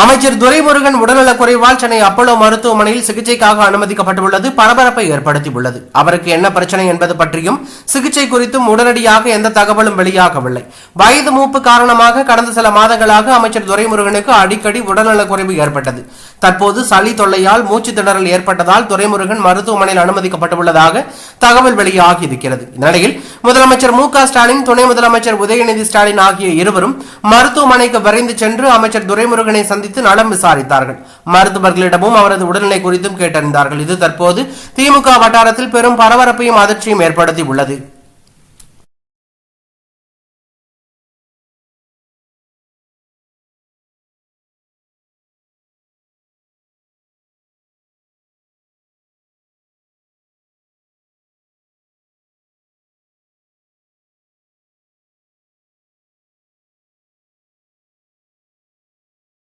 அமைச்சர் துரைமுருகன் உடல்நலக் குறைவால் சென்னை அப்போலோ மருத்துவமனையில் சிகிச்சைக்காக அனுமதிக்கப்பட்டுள்ளது பரபரப்பை ஏற்படுத்தியுள்ளது. அவருக்கு என்ன பிரச்சனை என்பது பற்றியும் சிகிச்சை குறித்தும் உடனடியாக எந்த தகவலும் வெளியாகவில்லை. வயது மூப்பு காரணமாக கடந்த சில மாதங்களாக அமைச்சர் துரைமுருகனுக்கு அடிக்கடி உடல்நலக் குறைவு ஏற்பட்டது. தற்போது சளி தொல்லையால் மூச்சு திணறல் ஏற்பட்டதால் துரைமுருகன் மருத்துவமனையில் அனுமதிக்கப்பட்டுள்ளதாக தகவல் வெளியாகி இருக்கிறது. இந்நிலையில் முதலமைச்சர் மு ஸ்டாலின் துணை முதலமைச்சர் உதயநிதி ஸ்டாலின் ஆகிய இருவரும் மருத்துவமனைக்கு விரைந்து சென்று அமைச்சர் துரைமுருகனை சந்தித்து நலம் விசாரித்தார்கள். மருத்துவர்களிடமும் அவரது உடல்நிலை குறித்தும் கேட்டறிந்தார்கள். இது தற்போது திமுக வட்டாரத்தில் பெரும் பரபரப்பையும் அதிர்ச்சியும் ஏற்படுத்தி உள்ளது